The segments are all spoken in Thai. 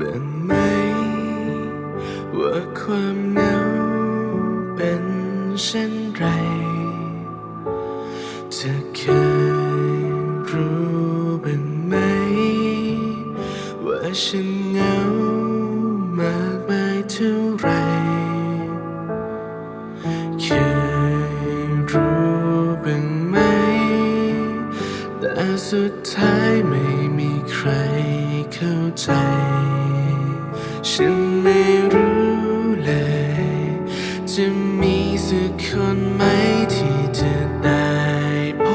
บ้างไหม ว่าความเหงาเป็นเช่นไรจะเคยรู้บ้างไหม ว่าฉันเหงามากมายเท่าไรเคยรู้บ้งไหม แต่สุดท้ายไม่มีใครเข้าใจ ฉันไม่รู้เลย จะมีสักคนไหมที่จะได้พ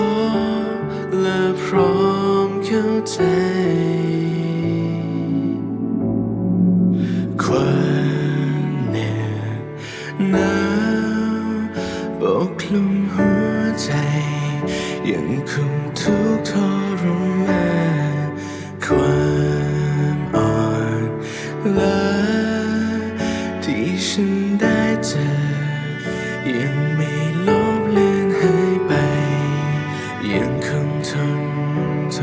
บและพร้อมเข้าใจ ความเหน็บหนาวปกคลุมหัวใจ ยังคงทุกข์ทรมานความอ่อน ล้าที่ฉันได้เจอ ยังไม่ลบเลือนหายไป ยังคงทนท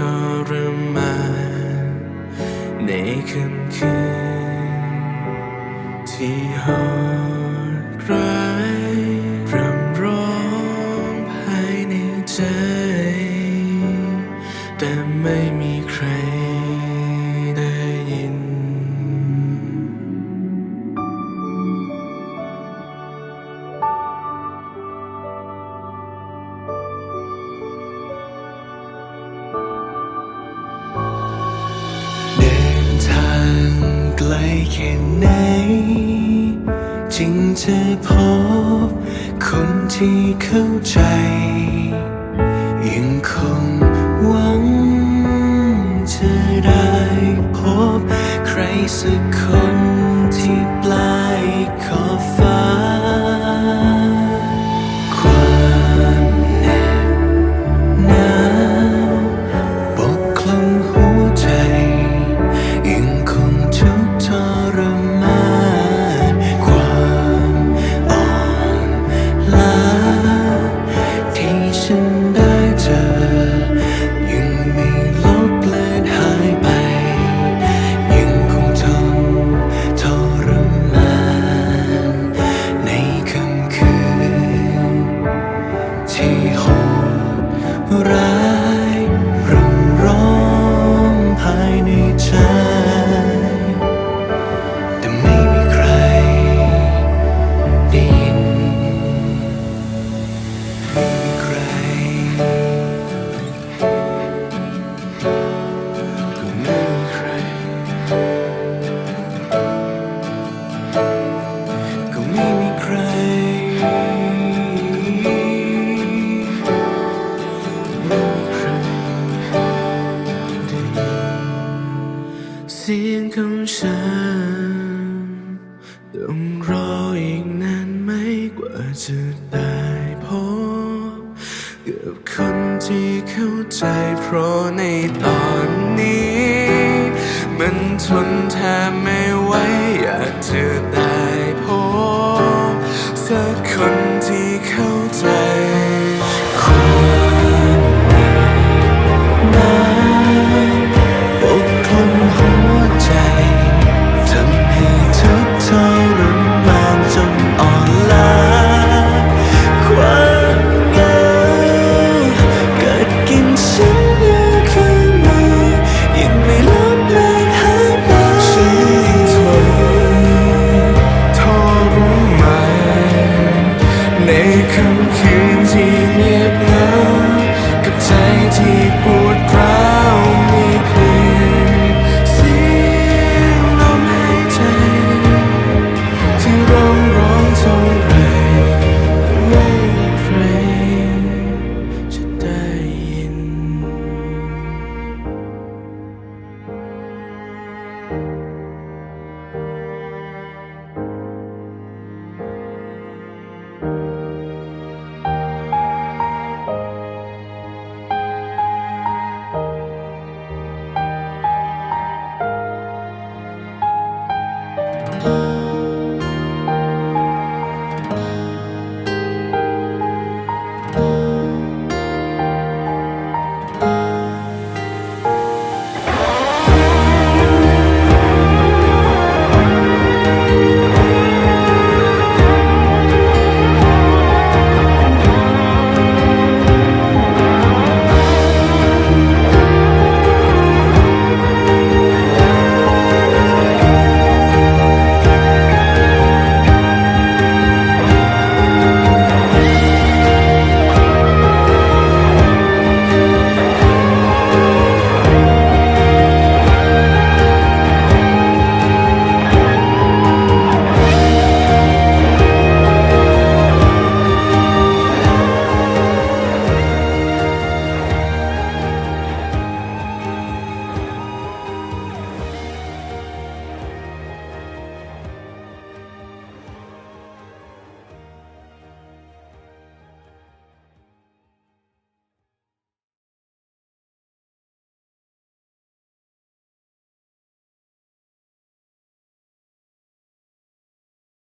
รมานในค่ำคืนที่โหดร้ายรำร้องภายในใจ แต่ไม่มีใคร แค่ไหน จึงจะพบคนที่เข้าใจ ยังคงหวังจะได้พบใครสักคน สียงของฉันต้องรออีกนานไหมกว่าจะได้พบกับคนที่เข้าใจเพราะในตอนนี้ มันทนแทบไม่ไหวอยากจะได้ ใ